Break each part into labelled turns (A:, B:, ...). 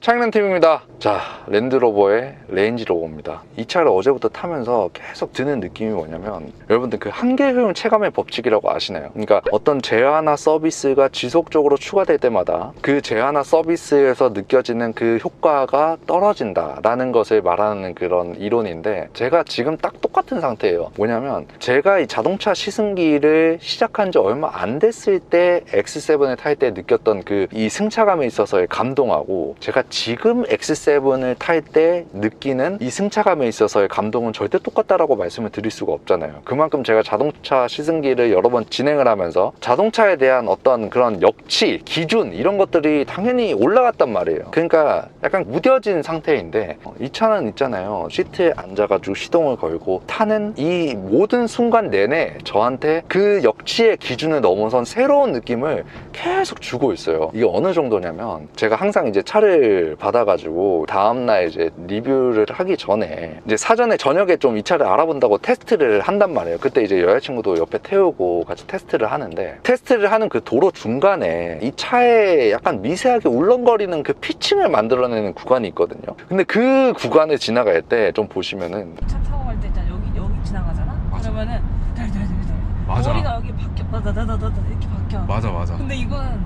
A: 차이난팀입니다. 자, 랜드로버의 레인지로버입니다. 이 차를 어제부터 타면서 계속 드는 느낌이 뭐냐면 여러분들 그 한계 효용 체감의 법칙이라고 아시나요? 그러니까 어떤 제한화 서비스가 지속적으로 추가될 때마다 그 제한화 서비스에서 느껴지는 그 효과가 떨어진다라는 것을 말하는 그런 이론인데 제가 지금 딱 똑같은 상태예요. 뭐냐면 제가 이 자동차 시승기를 시작한 지 얼마 안 됐을 때 X7을 탈 때 느꼈던 그 이 승차감에 있어서의 감동하고 제가 지금 X7을 탈 때 느끼는 이 승차감에 있어서의 감동은 절대 똑같다라고 말씀을 드릴 수가 없잖아요. 그만큼 제가 자동차 시승기를 여러 번 진행을 하면서 자동차에 대한 어떤 그런 역치, 기준 이런 것들이 당연히 올라갔단 말이에요. 그러니까 약간 무뎌진 상태인데 어, 이 차는 있잖아요. 시트에 앉아가지고 시동을 걸고 타는 이 모든 순간 내내 저한테 그 역치의 기준을 넘어선 새로운 느낌을 계속 주고 있어요. 이게 어느 정도냐면 제가 항상 이제 차를 받아가지고 다음날 이제 리뷰를 하기 전에 이제 사전에 저녁에 좀 이 차를 알아본다고 테스트를 한단 말이에요. 그때 이제 여자친구도 옆에 태우고 같이 테스트를 하는데 테스트를 하는 그 도로 중간에 이 차에 약간 미세하게 울렁거리는 그 피칭을 만들어내는 구간이 있거든요. 근데 그 구간을 지나갈 때 좀 보시면은
B: 차 타고 갈 때 있잖아 여기 여기 지나가잖아
C: 맞아.
B: 그러면은 달달달달
C: 맞아.
B: 머리가 여기 바뀌어 다다다다다 이렇게 바뀌어
C: 맞아 맞아
B: 근데 이거는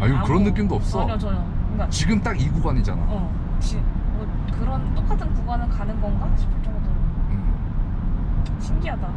C: 아, 이거
B: 아무-
C: 그런 느낌도 없어.
B: 전혀 전혀. 그러니까
C: 지금 딱 이 구간이잖아.
B: 어 지, 뭐 그런 똑같은 구간을 가는 건가 싶을 정도로.
C: 음.
B: 신기하다.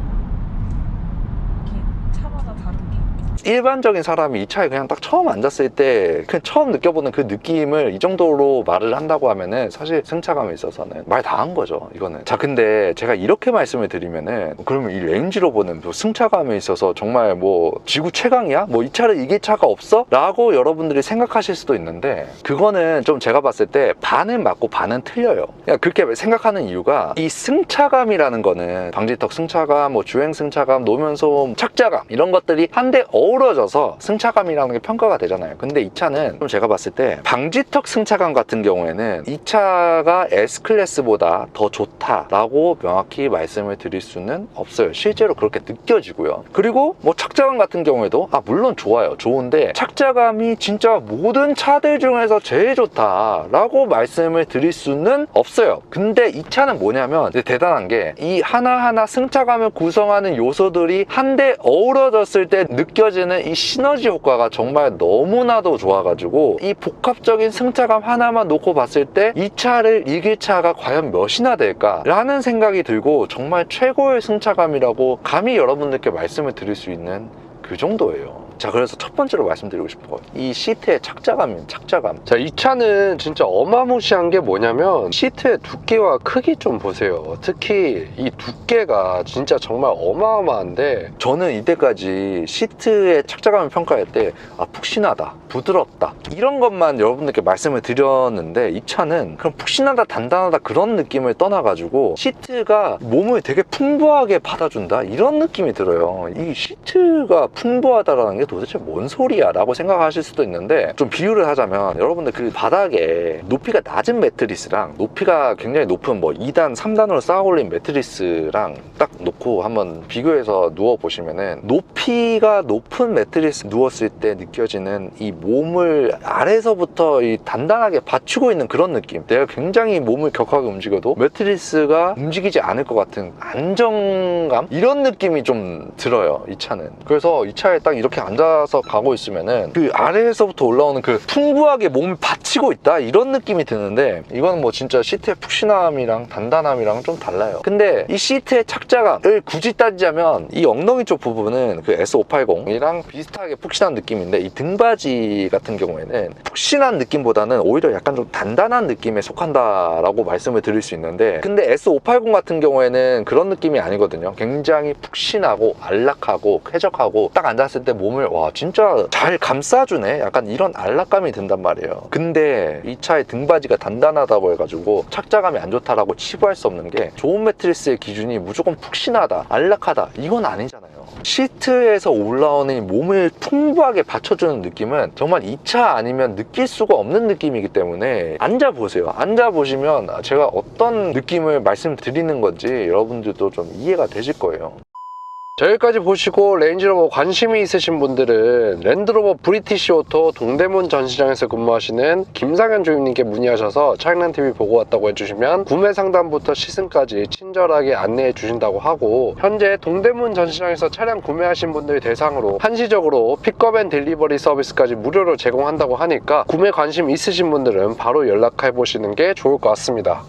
B: 이렇게 차마다 다른 게
A: 일반적인 사람이 이 차에 그냥 딱 처음 앉았을 때 그냥 처음 느껴보는 그 느낌을 이 정도로 말을 한다고 하면은 사실 승차감에 있어서는 말 다 한 거죠 이거는 자 근데 제가 이렇게 말씀을 드리면은 그러면 이 레인지로버는 뭐 승차감에 있어서 정말 뭐 지구 최강이야? 뭐 이 차를 이길 차가 없어? 라고 여러분들이 생각하실 수도 있는데 그거는 좀 제가 봤을 때 반은 맞고 반은 틀려요 그냥 그렇게 생각하는 이유가 이 승차감이라는 거는 방지턱 승차감, 뭐 주행 승차감, 노면소음, 착자감 이런 것들이 한데 어우러져서 승차감이라는 게 평가가 되잖아요. 근데 이 차는 좀 제가 봤을 때 방지턱 승차감 같은 경우에는 이 차가 S 클래스보다 더 좋다라고 명확히 말씀을 드릴 수는 없어요. 실제로 그렇게 느껴지고요. 그리고 뭐 착자감 같은 경우에도 아 물론 좋아요. 좋은데 착자감이 진짜 모든 차들 중에서 제일 좋다라고 말씀을 드릴 수는 없어요. 근데 이 차는 뭐냐면 대단한 게 이 하나하나 승차감을 구성하는 요소들이 한데 어우러졌을 때 느껴 지는 이 시너지 효과가 정말 너무나도 좋아가지고 이 복합적인 승차감 하나만 놓고 봤을 때 이 차를 이길 차가 과연 몇이나 될까라는 생각이 들고 정말 최고의 승차감이라고 감히 여러분들께 말씀을 드릴 수 있는 그 정도예요. 자, 그래서 첫 번째로 말씀드리고 거. 이 시트의 착자감입니다. 착자감.
D: 자, 이 차는 진짜 어마무시한 게 뭐냐면 시트의 두께와 크기 좀 보세요. 특히 이 두께가 진짜 정말 어마어마한데
A: 저는 이때까지 시트의 착자감을 평가할 때 아, 푹신하다, 부드럽다 이런 것만 여러분들께 말씀을 드렸는데 이 차는 그런 푹신하다, 단단하다 그런 느낌을 떠나가지고 시트가 몸을 되게 풍부하게 받아준다 이런 느낌이 들어요. 이 시트가 풍부하다라는 게 도대체 뭔 소리야? 라고 생각하실 수도 있는데 좀 비유를 하자면 여러분들 그 바닥에 높이가 낮은 매트리스랑 높이가 굉장히 높은 뭐 2단, 3단으로 쌓아 올린 매트리스랑 딱 놓고 한번 비교해서 누워 보시면은 높이가 높은 매트리스 누웠을 때 느껴지는 이 몸을 아래서부터 이 단단하게 받치고 있는 그런 느낌. 내가 굉장히 몸을 격하게 움직여도 매트리스가 움직이지 않을 것 같은 안정감 이런 느낌이 좀 들어요. 이 차는. 그래서 이 차에 딱 이렇게 앉아서 가고 있으면은 그 아래에서부터 올라오는 그 풍부하게 몸을 받치고 있다 이런 느낌이 드는데 이거는 뭐 진짜 시트의 푹신함이랑 단단함이랑 좀 달라요. 근데 이 시트의 착자감을 굳이 따지자면 이 엉덩이 쪽 부분은 그 S580이랑 비슷하게 푹신한 느낌인데 이 등받이 같은 경우에는 푹신한 느낌보다는 오히려 약간 좀 단단한 느낌에 속한다라고 말씀을 드릴 수 있는데 근데 S580 같은 경우에는 그런 느낌이 아니거든요. 굉장히 푹신하고 안락하고 쾌적하고 딱 앉았을 때 몸을 와 진짜 잘 감싸주네 약간 이런 안락감이 든단 말이에요. 근데 이 차의 등받이가 단단하다고 해가지고 착자감이 안 좋다라고 치부할 수 없는 게 좋은 매트리스의 기준이 무조건 푹신 하다 안락하다 이건 아니잖아요. 시트에서 올라오는 이 몸을 풍부하게 받쳐주는 느낌은 정말 이차 아니면 느낄 수가 없는 느낌이기 때문에 앉아보세요. 앉아보시면 제가 어떤 느낌을 말씀드리는 건지 여러분들도 좀 이해가 되실 거예요.
D: 저기까지 보시고 레인지로버 관심이 있으신 분들은 랜드로버 브리티시 오토 동대문 전시장에서 근무하시는 김상현 주임님께 문의하셔서 차량TV 보고 왔다고 해주시면 구매 상담부터 시승까지 친절하게 안내해 주신다고 하고 현재 동대문 전시장에서 차량 구매하신 분들 대상으로 한시적으로 픽업 앤 딜리버리 서비스까지 무료로 제공한다고 하니까 구매 관심 있으신 분들은 바로 연락해 보시는 게 좋을 것 같습니다.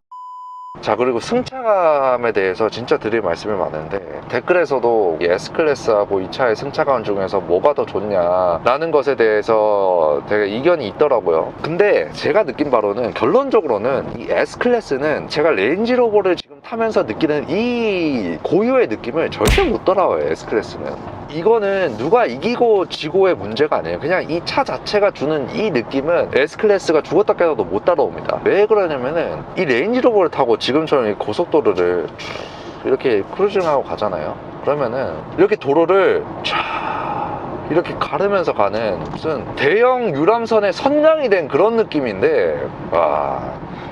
A: 자 그리고 승차감에 대해서 진짜 드릴 말씀이 많은데 댓글에서도 이 S클래스하고 이 차의 승차감 중에서 뭐가 더 좋냐라는 것에 대해서 되게 이견이 있더라고요. 근데 제가 느낀 바로는 결론적으로는 이 S클래스는 제가 레인지로버를 지금 타면서 느끼는 이 고유의 느낌을 절대 못 따라와요 S클래스는 이거는 누가 이기고 지고의 문제가 아니에요. 그냥 이 차 자체가 주는 이 느낌은 S클래스가 죽었다 깨어도 못 따라옵니다. 왜 그러냐면은 이 레인지로버를 타고 지금처럼 이 고속도로를 쭉 이렇게 크루징하고 가잖아요. 그러면은 이렇게 도로를 쫙 이렇게 가르면서 가는 무슨 대형 유람선의 선장이 된 그런 느낌인데 와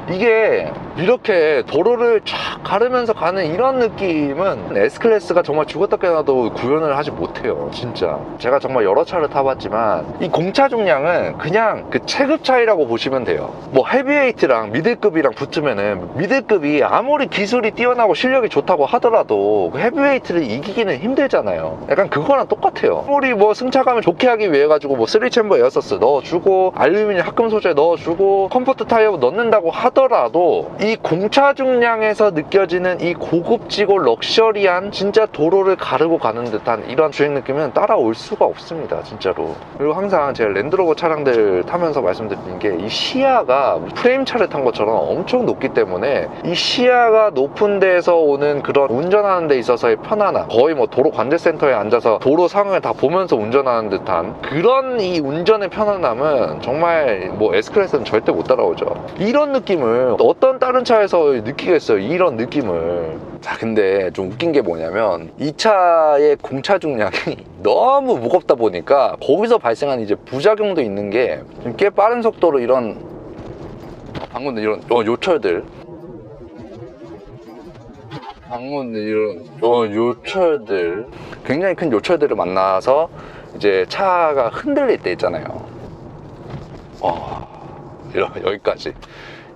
A: 이게 이렇게 도로를 쫙 가르면서 가는 이런 느낌은 S클래스가 정말 죽었다 깨어나도 구현을 하지 못해요 진짜. 제가 정말 여러 차를 타봤지만 이 공차 중량은 그냥 그 체급 차이라고 보시면 돼요. 뭐 헤비웨이트랑 미들급이랑 붙으면은 미들급이 아무리 기술이 뛰어나고 실력이 좋다고 하더라도 그 헤비웨이트를 이기기는 힘들잖아요. 약간 그거랑 똑같아요. 아무리 뭐 승차감을 좋게 하기 위해 가지고 뭐 3챔버 에어서스 넣어주고 알루미늄 합금 소재 넣어주고 컴포트 타이어 넣는다고 하더라도 이 공차 중량에서 느껴지는 이 고급지고 럭셔리한 진짜 도로를 가르고 가는 듯한 이런 주행 느낌은 따라올 수가 없습니다 진짜로. 그리고 항상 제가 랜드로버 차량들 타면서 말씀드리는 게 이 시야가 프레임 차를 탄 것처럼 엄청 높기 때문에 이 시야가 높은 데에서 오는 그런 운전하는 데 있어서의 편안함 거의 뭐 도로 관제센터에 앉아서 도로 상황을 다 보면서 운전하는 듯한 그런 이 운전의 편안함은 정말 뭐 S클래스는 절대 못 따라오죠. 이런 느낌 을 어떤 다른 차에서 느끼겠어요 이런 느낌을 자 근데 좀 웃긴 게 뭐냐면 이 차의 공차 중량이 너무 무겁다 보니까 거기서 발생한 이제 부작용도 있는 게 꽤 빠른 속도로 이런 방금 이런 어, 요철들 방금 이런 어, 요철들 굉장히 큰 요철들을 만나서 이제 차가 흔들릴 때 있잖아요. 어, 이러, 여기까지.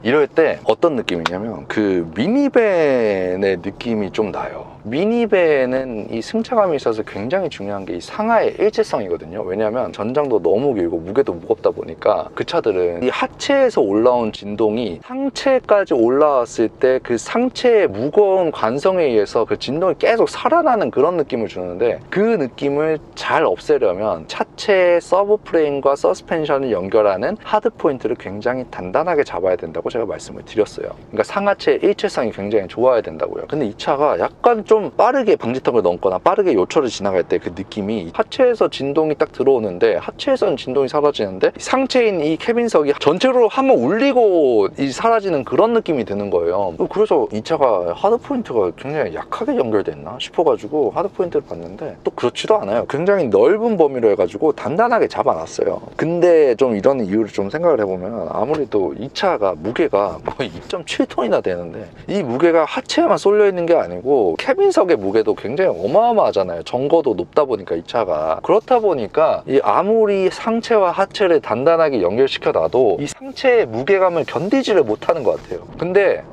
A: 이럴 때 어떤 느낌이냐면 그 미니밴의 느낌이 좀 나요. 미니밴은 이 승차감이 있어서 굉장히 중요한 게 이 상하의 일체성이거든요. 왜냐하면 전장도 너무 길고 무게도 무겁다 보니까 그 차들은 이 하체에서 올라온 진동이 상체까지 올라왔을 때 그 상체의 무거운 관성에 의해서 그 진동이 계속 살아나는 그런 느낌을 주는데 그 느낌을 잘 없애려면 차체의 서브 프레임과 서스펜션을 연결하는 하드 포인트를 굉장히 단단하게 잡아야 된다고 제가 말씀을 드렸어요. 그러니까 상하체의 일체성이 굉장히 좋아야 된다고요. 근데 이 차가 약간 좀 빠르게 방지턱을 넘거나 빠르게 요철을 지나갈 때 그 느낌이 하체에서 진동이 딱 들어오는데 하체에서는 진동이 사라지는데 상체인 이 캐빈석이 전체로 한번 울리고 이 사라지는 그런 느낌이 드는 거예요. 그래서 이 차가 하드 포인트가 굉장히 약하게 연결됐나 싶어가지고 하드 포인트를 봤는데 또 그렇지도 않아요. 굉장히 넓은 범위로 해가지고 단단하게 잡아놨어요. 근데 좀 이런 이유를 좀 생각을 해보면 아무래도 이 차가 무게 가뭐 2.7톤이나 되는데 이 무게가 하체에만 쏠려 있는 게 아니고 캐빈석의 무게도 굉장히 어마어마하잖아요. 정거도 높다 보니까 이 차가 그렇다 보니까 이 아무리 상체와 하체를 단단하게 연결시켜 놔도 이 상체의 무게감을 견디지를 못하는 것 같아요. 근데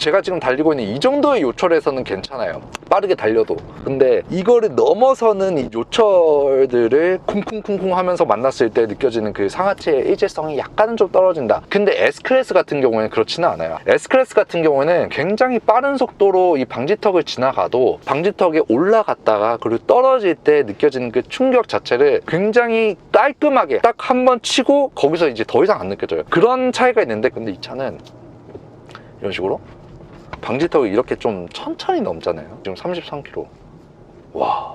A: 제가 지금 달리고 있는 이 정도의 요철에서는 괜찮아요. 빠르게 달려도. 근데 이거를 넘어서는 이 요철들을 쿵쿵쿵쿵 하면서 만났을 때 느껴지는 그 상하체의 일체성이 약간은 좀 떨어진다. 근데 S클래스 같은 경우에는 그렇지는 않아요. S클래스 같은 경우에는 굉장히 빠른 속도로 이 방지턱을 지나가도 방지턱에 올라갔다가 그리고 떨어질 때 느껴지는 그 충격 자체를 굉장히 깔끔하게 딱 한 번 치고 거기서 이제 더 이상 안 느껴져요. 그런 차이가 있는데 근데 이 차는 이런 식으로 방지턱이 이렇게 좀 천천히 넘잖아요. 지금 33km. 와.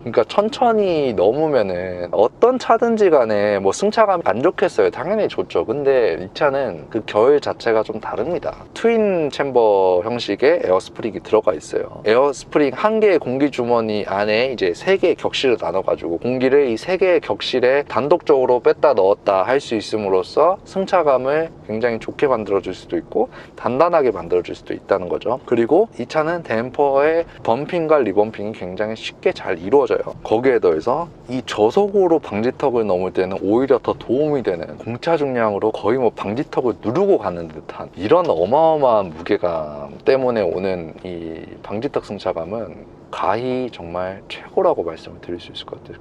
A: 그러니까 천천히 넘으면은 어떤 차든지 간에 뭐 승차감 안 좋겠어요. 당연히 좋죠. 근데 이 차는 그 결 자체가 좀 다릅니다. 트윈 챔버 형식의 에어스프링이 들어가 있어요. 에어스프링 한 개의 공기 주머니 안에 이제 세 개의 격실을 나눠 가지고 공기를 이 세 개의 격실에 단독적으로 뺐다 넣었다 할 수 있음으로써 승차감을 굉장히 좋게 만들어 줄 수도 있고 단단하게 만들어 줄 수도 있다는 거죠. 그리고 이 차는 댐퍼의 범핑과 리범핑이 굉장히 쉽게 잘 이루어져 요. 거기에 더해서 이 저속으로 방지턱을 넘을 때는 오히려 더 도움이 되는 공차 중량으로 거의 뭐 방지턱을 누르고 가는 듯한 이런 어마어마한 무게감 때문에 오는 이 방지턱 승차감은 가히 정말 최고라고 말씀을 드릴 수 있을 것 같아요.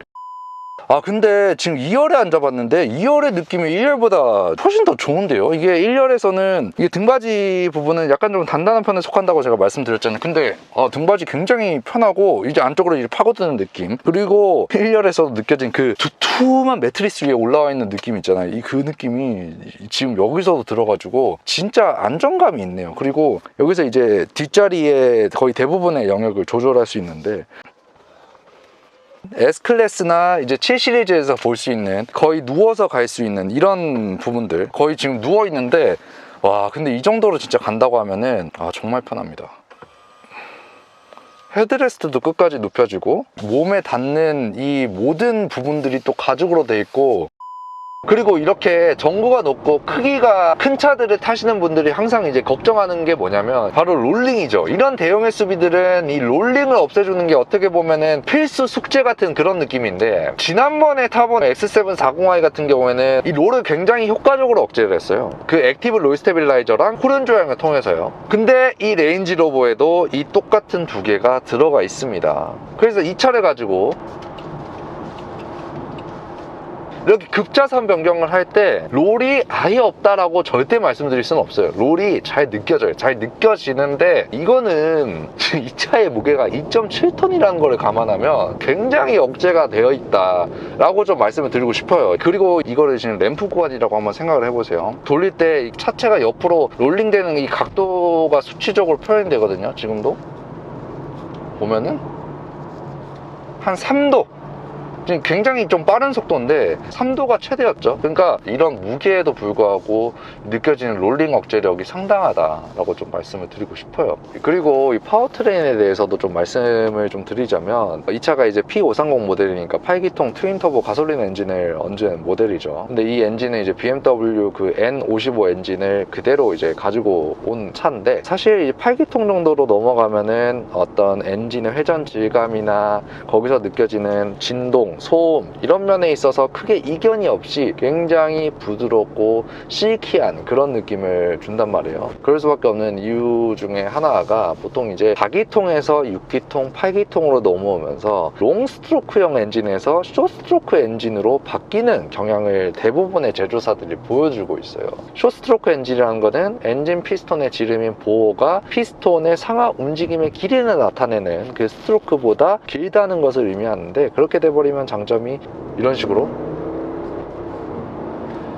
A: 아 근데 지금 2열에 앉아봤는데 2열의 느낌이 1열보다 훨씬 더 좋은데요? 이게 1열에서는 이게 등받이 부분은 약간 좀 단단한 편에 속한다고 제가 말씀드렸잖아요. 근데 아, 등받이 굉장히 편하고 이제 안쪽으로 이렇게 파고드는 느낌. 그리고 1열에서 느껴진 그 두툼한 매트리스 위에 올라와 있는 느낌 있잖아요. 이 그 느낌이 지금 여기서도 들어가지고 진짜 안정감이 있네요. 그리고 여기서 이제 뒷자리에 거의 대부분의 영역을 조절할 수 있는데 S클래스나 이제 7 시리즈에서 볼 수 있는 거의 누워서 갈 수 있는 이런 부분들 거의 지금 누워 있는데 와 근데 이 정도로 진짜 간다고 하면은 아 정말 편합니다. 헤드레스트도 끝까지 눕혀지고 몸에 닿는 이 모든 부분들이 또 가죽으로 돼 있고 그리고 이렇게 전구가 높고 크기가 큰 차들을 타시는 분들이 항상 이제 걱정하는 게 뭐냐면 바로 롤링이죠. 이런 대형 SUV들은 이 롤링을 없애주는 게 어떻게 보면은 필수 숙제 같은 그런 느낌인데 지난번에 타본 X740i 같은 경우에는 이 롤을 굉장히 효과적으로 억제를 했어요. 그 액티브 롤 스테빌라이저랑 후륜 조향을 통해서요. 근데 이 레인지 로버에도 이 똑같은 두 개가 들어가 있습니다. 그래서 이 차를 가지고 이렇게 급자선 변경을 할 때 롤이 아예 없다라고 절대 말씀드릴 수는 없어요. 롤이 잘 느껴져요. 잘 느껴지는데 이거는 이 차의 무게가 2.7톤이라는 걸 감안하면 굉장히 억제가 되어 있다라고 좀 말씀을 드리고 싶어요. 그리고 이거를 지금 램프 구간이라고 한번 생각을 해보세요. 돌릴 때 차체가 옆으로 롤링되는 이 각도가 수치적으로 표현이 되거든요. 지금도 보면은 한 3도 지금 굉장히 좀 빠른 속도인데 3도가 최대였죠. 그러니까 이런 무게에도 불구하고 느껴지는 롤링 억제력이 상당하다라고 좀 말씀을 드리고 싶어요. 그리고 이 파워트레인에 대해서도 좀 말씀을 좀 드리자면 이 차가 이제 P530 모델이니까 8기통 트윈 터보 가솔린 엔진을 얹은 모델이죠. 근데 이 엔진은 이제 BMW 그 N55 엔진을 그대로 이제 가지고 온 차인데 사실 이 8기통 정도로 넘어가면은 어떤 엔진의 회전 질감이나 거기서 느껴지는 진동, 소음 이런 면에 있어서 크게 이견이 없이 굉장히 부드럽고 실키한 그런 느낌을 준단 말이에요. 그럴 수밖에 없는 이유 중에 하나가 보통 이제 4기통에서 6기통, 8기통으로 넘어오면서 롱스트로크형 엔진에서 숏스트로크 엔진으로 바뀌는 경향을 대부분의 제조사들이 보여주고 있어요. 숏스트로크 엔진이라는 거는 엔진 피스톤의 지름인 보호가 피스톤의 상하 움직임의 길이를 나타내는 그 스트로크보다 길다는 것을 의미하는데 그렇게 돼버리면 장점이 이런 식으로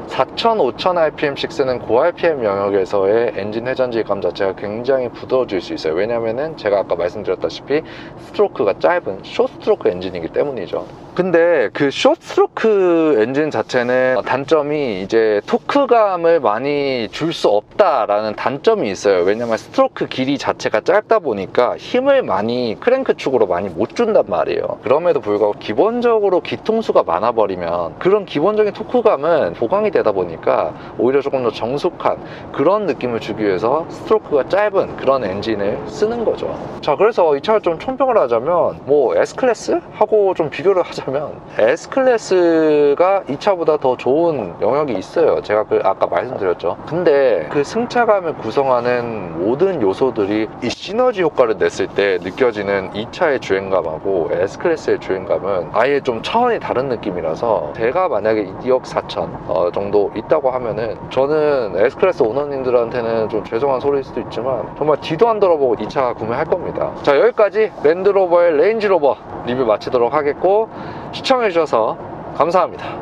A: 4,000, 5,000 RPM6는 고 RPM 영역에서의 엔진 회전 질감 자체가 굉장히 부드러워질 수 있어요. 왜냐면은 제가 아까 말씀드렸다시피 스트로크가 짧은 숏 스트로크 엔진이기 때문이죠. 근데 그 숏 스트로크 엔진 자체는 단점이 이제 토크감을 많이 줄 수 없다라는 단점이 있어요. 왜냐면 스트로크 길이 자체가 짧다 보니까 힘을 많이 크랭크 축으로 많이 못 준단 말이에요. 그럼에도 불구하고 기본적으로 기통수가 많아 버리면 그런 기본적인 토크감은 보강이 되다 보니까 오히려 조금 더 정숙한 그런 느낌을 주기 위해서 스트로크가 짧은 그런 엔진을 쓰는 거죠. 자, 그래서 이 차를 좀 총평을 하자면 뭐 S클래스? 하고 좀 비교를 하자면 S클래스가 이 차보다 더 좋은 영역이 있어요. 제가 그 아까 말씀드렸죠. 근데 그 승차감을 구성하는 모든 요소들이 이 시너지 효과를 냈을 때 느껴지는 이 차의 주행감하고 S클래스의 주행감은 아예 좀 차원이 다른 느낌이라서 제가 만약에 2억 4천 어, 정도 있다고 하면은 저는 S클래스 오너님들한테는 좀 죄송한 소리일 수도 있지만 정말 뒤도 안 돌아보고 이차 구매할 겁니다. 자 여기까지 랜드로버의 레인지로버 리뷰 마치도록 하겠고 시청해주셔서 감사합니다.